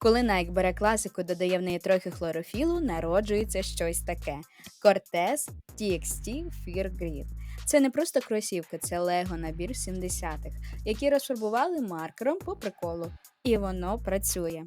Коли Nike бере класику, додає в неї трохи хлорофілу, народжується щось таке: Cortez TXT Fear Grip. Це не просто кросівки, це Лего набір 70-х, які розфарбували маркером по приколу. І воно працює.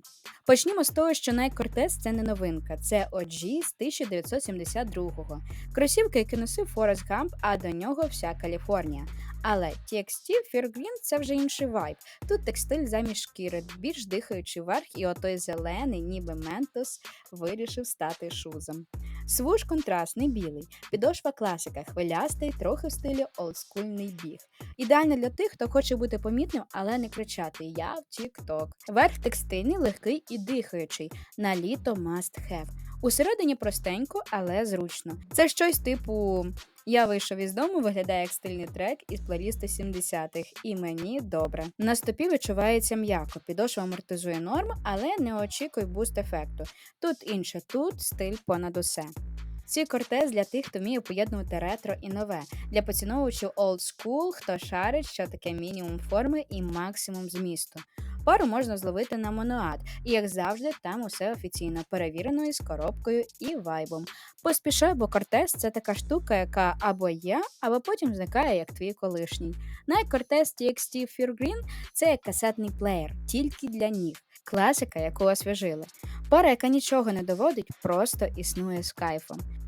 Почнімо з того, що Nike Cortez – це не новинка, це OG з 1972-го. Кросівки, які носив Форест Гамп, а до нього вся Каліфорнія. Але TXT Green – це вже інший вайб. Тут текстиль замість шкіри, більш дихаючий верх, і отой зелений, ніби ментос, вирішив стати шузом. Свуш контрастний білий, підошва класика, хвилястий, трохи в стилі олдскульний біг. Ідеально для тих, хто хоче бути помітним, але не кричати Я в TikTok. Верх текстильний, легкий і дихаючий. На літо must have. Усередині простенько, але зручно. Це щось типу. Я вийшов із дому, виглядає як стильний трек із плейлісту 70-х, і мені добре. На стопі відчувається м'яко, підошва амортизує норм, але не очікуй буст ефекту. Тут інше, тут стиль понад усе. Ці кортез для тих, хто вміє поєднувати ретро і нове, для поціновувачів old school, хто шарить, що таке мінімум форми і максимум змісту. Пару можна зловити на моноад, і як завжди, там усе офіційно перевірено із коробкою і вайбом. Поспішай, бо кортез це така штука, яка або є, або потім зникає, як твій колишній. Nike Cortez TXT Fear – це як касетний плеєр, тільки для ніг. Класика, яку освіжили. Пара, яка нічого не доводить, просто існує з кайфом.